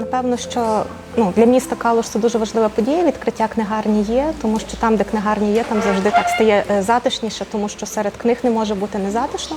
напевно, що ну, для міста Калуш це дуже важлива подія. Відкриття книгарні є, тому що там, де книгарні є, там завжди так стає е, затишніше, тому що серед книг не може бути незатишно.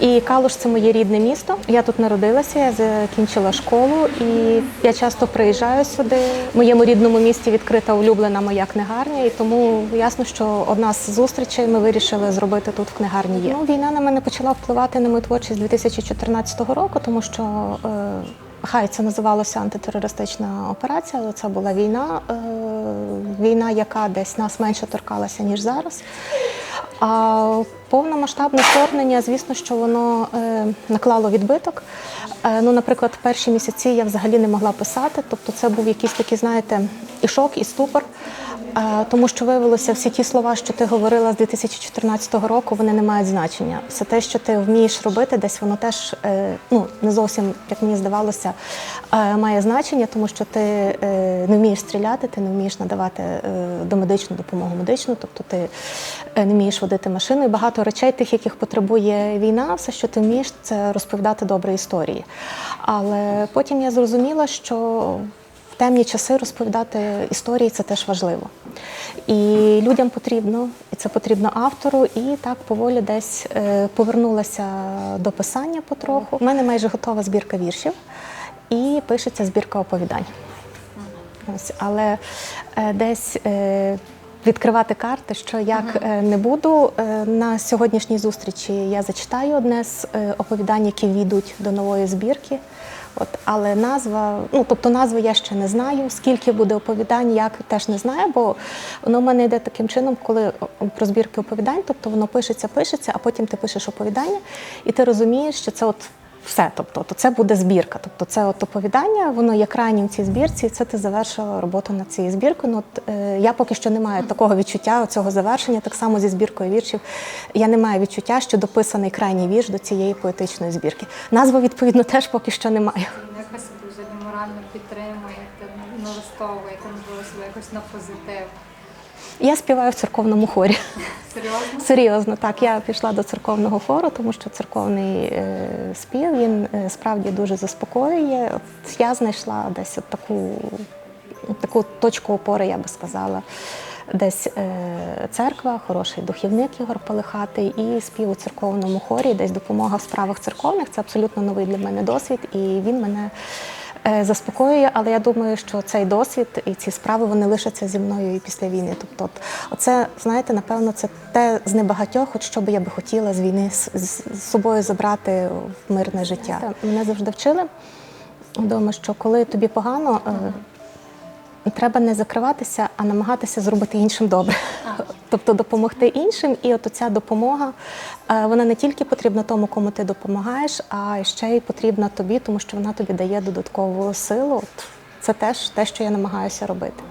І Калуш це моє рідне місто. Я тут народилася, я закінчила школу і я часто приїжджаю сюди. В моєму рідному місті відкрита улюблена моя книгарня, і тому ясно, що одна з зустрічей ми вирішили зробити тут в книгарні є. Ну, війна на мене почала впливати на мою творчість 2014 року, тому що. Е, Хай це називалося антитерористична операція, але це була війна, е, війна, яка десь нас менше торкалася, ніж зараз. А повномасштабне вторгнення, звісно, що воно е, наклало відбиток. Е, ну, наприклад, перші місяці я взагалі не могла писати, тобто це був якийсь такий, знаєте, і шок, і ступор. Тому що виявилося, всі ті слова, що ти говорила з 2014 року, вони не мають значення. Все те, що ти вмієш робити, десь воно теж е, ну не зовсім, як мені здавалося, е, має значення, тому що ти е, не вмієш стріляти, ти не вмієш надавати домедичну допомогу медичну, тобто ти не вмієш водити машину. І багато речей, тих, яких потребує війна, все, що ти вмієш, це розповідати добрі історії. Але потім я зрозуміла, що темні часи розповідати історії це теж важливо. І людям потрібно, і це потрібно автору, і так поволі десь е, повернулася до писання потроху. У мене майже готова збірка віршів і пишеться збірка оповідань. Ось, але е, десь е, відкривати карти, що як не буду. На сьогоднішній зустрічі я зачитаю одне з оповідань, які війдуть до нової збірки. От, але назва, ну тобто назву я ще не знаю. Скільки буде оповідань, як теж не знаю, бо воно в мене йде таким чином, коли про збірки оповідань, тобто воно пишеться, пишеться, а потім ти пишеш оповідання, і ти розумієш, що це от все. Тобто, то це буде збірка. Тобто, це от оповідання, воно є крайнім в цій збірці, і це ти завершила роботу над цією збіркою. Ну, от, е, я поки що не маю такого відчуття, цього завершення, так само зі збіркою віршів. Я не маю відчуття, що дописаний крайній вірш до цієї поетичної збірки. Назва, відповідно, теж поки що не маю. Якось дуже морально підтримуєте, налаштовуєте, можливо, якось на позитив. Я співаю в церковному хорі. Серйозно? Серйозно, так. Я пішла до церковного хору, тому що церковний е, спів він е, справді дуже заспокоює. От я знайшла десь от таку, таку точку опори, я би сказала. Десь е, церква, хороший духівник Ігор Палихатий і спів у церковному хорі, десь допомога в справах церковних. Це абсолютно новий для мене досвід, і він мене заспокоює. Але я думаю, що цей досвід і ці справи вони лишаться зі мною і після війни. Тобто, це знаєте, напевно, це те з небагатьох, от що би я би хотіла з війни з, з з собою забрати в мирне життя. Мене завжди вчили вдома, що коли тобі погано. Треба не закриватися, а намагатися зробити іншим добре. Тобто допомогти іншим. І от ця допомога, е, вона не тільки потрібна тому, кому ти допомагаєш, а ще й потрібна тобі, тому що вона тобі дає додаткову силу. Це теж те, що я намагаюся робити.